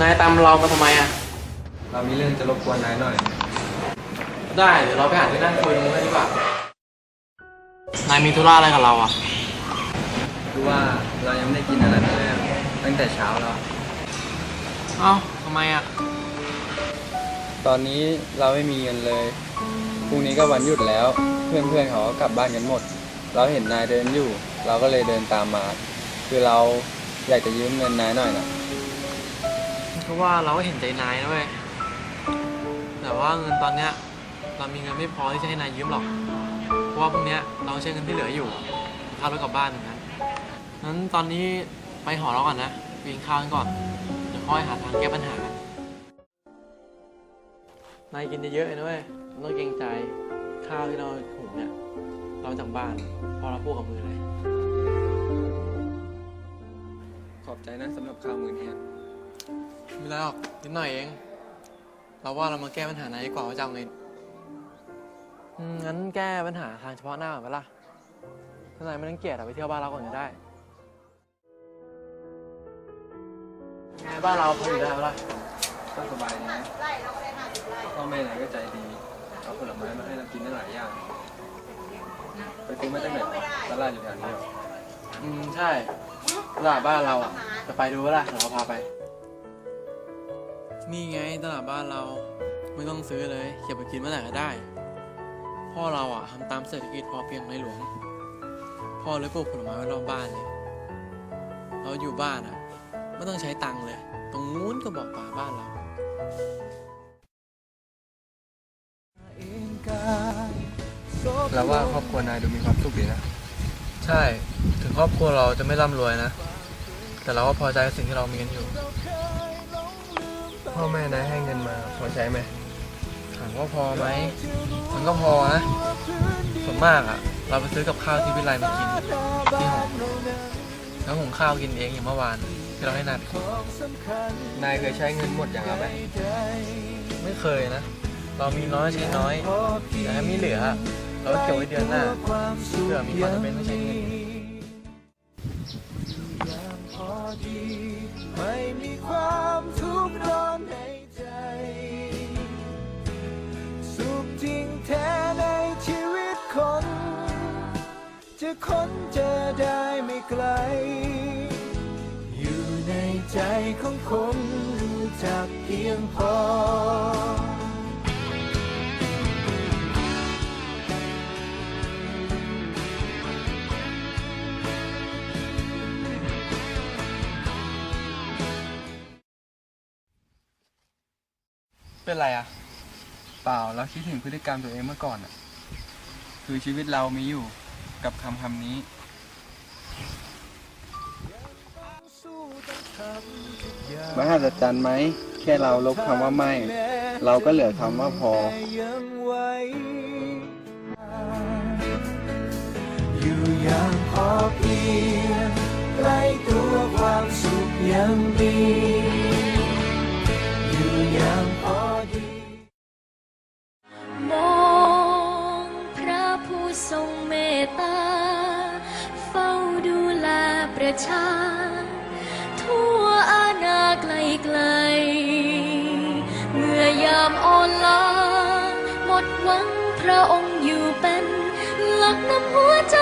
นายตามเรามาทำไมอะ เรามีเรื่องจะรบกวนนายหน่อย ได้เดี๋ยวเราไปหาที่นั่งคุยกันเลยดีกว่านายมีธุระอะไรกับเราอะ คือว่าเรายังไม่ได้กินอะไรเลยอะตั้งแต่เช้าแล้ว เอ้าทำไมอะ ตอนนี้เราไม่มีเงินเลย พรุ่งนี้ก็วันหยุดแล้ว เพื่อนๆเขาก็กลับบ้านกันหมด เราเห็นนายเดินอยู่ เราก็เลยเดินตามมา คือเราอยากจะยืมเงินนายหน่อยนะ เพราะว่าเราก็เห็นใจนายนะเว้ย แต่ว่าเงินตอนเนี้ยเรามีเงินไม่พอที่จะให้นายยืมหรอก เพราะว่าพรุ่งเนี้ยเราใช้เงินที่เหลืออยู่ค่ารถกลับบ้านอย่างนั้นนั้นตอนนี้ไปหอเราก่อนนะไปกินข้าวกันก่อน เดี๋ยวค่อยหาทางแก้ปัญหากันนายกินเยอะๆนะเว้ยไม่ต้องเกรงใจ ข้าวที่เราหุงเนี่ย เราจากบ้านพอเราพูดกับมือเลย ขอบใจนะสำหรับข้าวมื้อนี้ ไม่เป็นไรหรอกนิดหน่อยเอง เราว่าเรามาแก้ปัญหานายดีกว่าว่าจะเอาไงอืมงั้นแก้ปัญหาทางเฉพาะหน้าก่อนไหมล่ะถ้านายไม่ต้องเกลียดอะไปเที่ยวบ้านเราก่อนก็ได้ไงบ้านเราพออยู่ได้ไหมล่ะก็สบายดีนะพ่อแม่นายก็ใจดี เอาผลไม้มาให้เรากินได้หลายอย่าง ไปซื้อมาจากไหนวะตลาดอยู่แถวนี้เหรออืมใช่ตลาดบ้านเราอะจะไปดูไหมล่ะเดี๋ยวเราพาไป นี่ไงตลาดบ้านเราไม่ต้องซื้อเลยเก็บไปกินเมื่อไหร่ก็ได้ พ่อเราอะทำตามเศรษฐกิจพอเพียงในหลวง พ่อเลยปลูกผลไม้ไว้รอบบ้านเลย เราอยู่บ้านอะไม่ต้องใช้ตังค์เลย ตรงนู้นก็บอกป่าบ้านเราเราว่าครอบครัวนายดูมีความสุขดีนะ ใช่ ถึงครอบครัวเราจะไม่ร่ำรวยนะ แต่เราก็พอใจกับสิ่งที่เรามีกันอยู่ พ่อแม่นายให้เงินมาพอใช้ไหมถามว่าพอไหมมันก็พอนะส่วนมากอะเราไปซื้อกับข้าวที่วิไลมากินที่หอแล้วหุงข้าวกินเองอย่างเมื่อวานที่เราให้นายไปกินนายเคยใช้เงินหมดอย่างเราไหมไม่เคยนะ เรามีน้อยใช้น้อยแต่ถ้ามีเหลือเราก็เก็บไว้เดือนหน้าเผื่อมีความจำเป็นต้องใช้เงินไม่มีความทุ จะค้นเจอได้ไม่ไกล อยู่ในใจของคนรู้จักเพียงพอ เป็นไรอะเปล่าเราคิดถึงพฤติกรรมตัวเองเมื่อก่อนอะคือชีวิตเรามีอยู่ กับคำคำนี้ มหัศจรรย์ไหม แค่เราลบคำว่าไม่ เราก็เหลือคำว่าพอยังไหวอยู่อย่างพอเพียงใกล้ตัวความสุขยังมี ตตา เฝ้าดูแลประชา ทั่วอาณาไกลไกล เมื่อยามอ่อนล้าหมดหวังพระองค์อยู่เป็น หลักนำหัวใจ